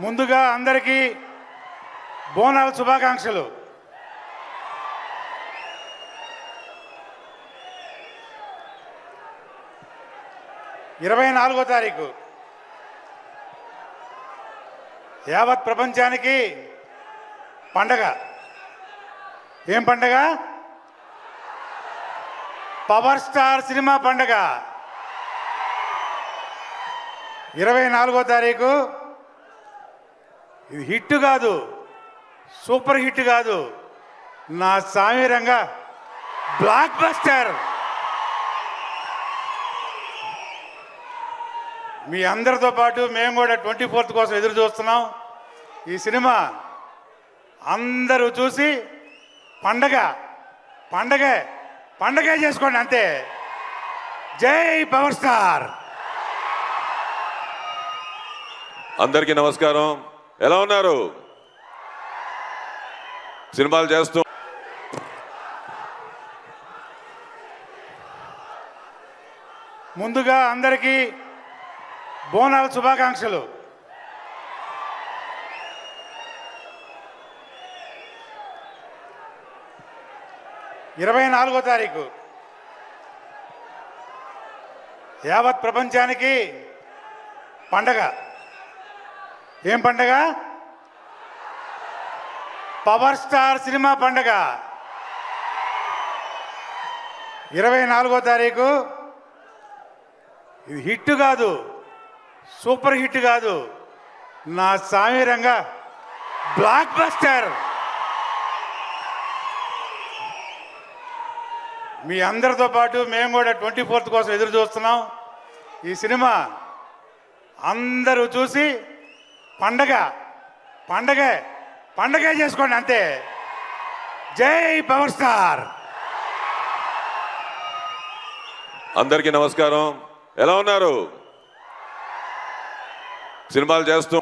ముందుగా అందరికీ బోనాల శుభాకాంక్షలు. ఇరవై నాలుగో తారీఖు. యావత్ ప్రపంచానికి పండగ. ఏం పండగ? పవర్ స్టార్ సినిమా పండగ. ఇరవై నాలుగో తారీఖు ఇది హిట్ కాదు. సూపర్ హిట్ కాదు. నా సామీరంగా బ్లాక్ బస్టర్ మీ అందరితో పాటు మేము కూడా ట్వంటీ ఫోర్త్ కోసం ఎదురు చూస్తున్నాం. ఈ సినిమా అందరూ చూసి పండగ పండగే పండగే చేసుకోండి అంతే. జై పవర్ స్టార్. అందరికీ నమస్కారం. ఎలా ఉన్నారు? సినిమాలు చేస్తూ ముందుగా అందరికీ బోనాల శుభాకాంక్షలు. ఇరవై నాలుగో తారీఖు. యావత్ ప్రపంచానికి పండగ. ఏం పండగ? పవర్ స్టార్ సినిమా పండగ. ఇరవై నాలుగో తారీఖు. ఇది హిట్ కాదు. సూపర్ హిట్ కాదు. నా సామీరంగా బ్లాక్ బస్టర్. మీ అందరితో పాటు మేము కూడా ట్వంటీ ఫోర్త్ కోసం ఎదురు చూస్తున్నాం. ఈ సినిమా అందరూ చూసి పండగ పండగే పండగే చేసుకోండి అంతే. జై పవర్ స్టార్. అందరికీ నమస్కారం. ఎలా ఉన్నారు? సినిమాలు చేస్తూ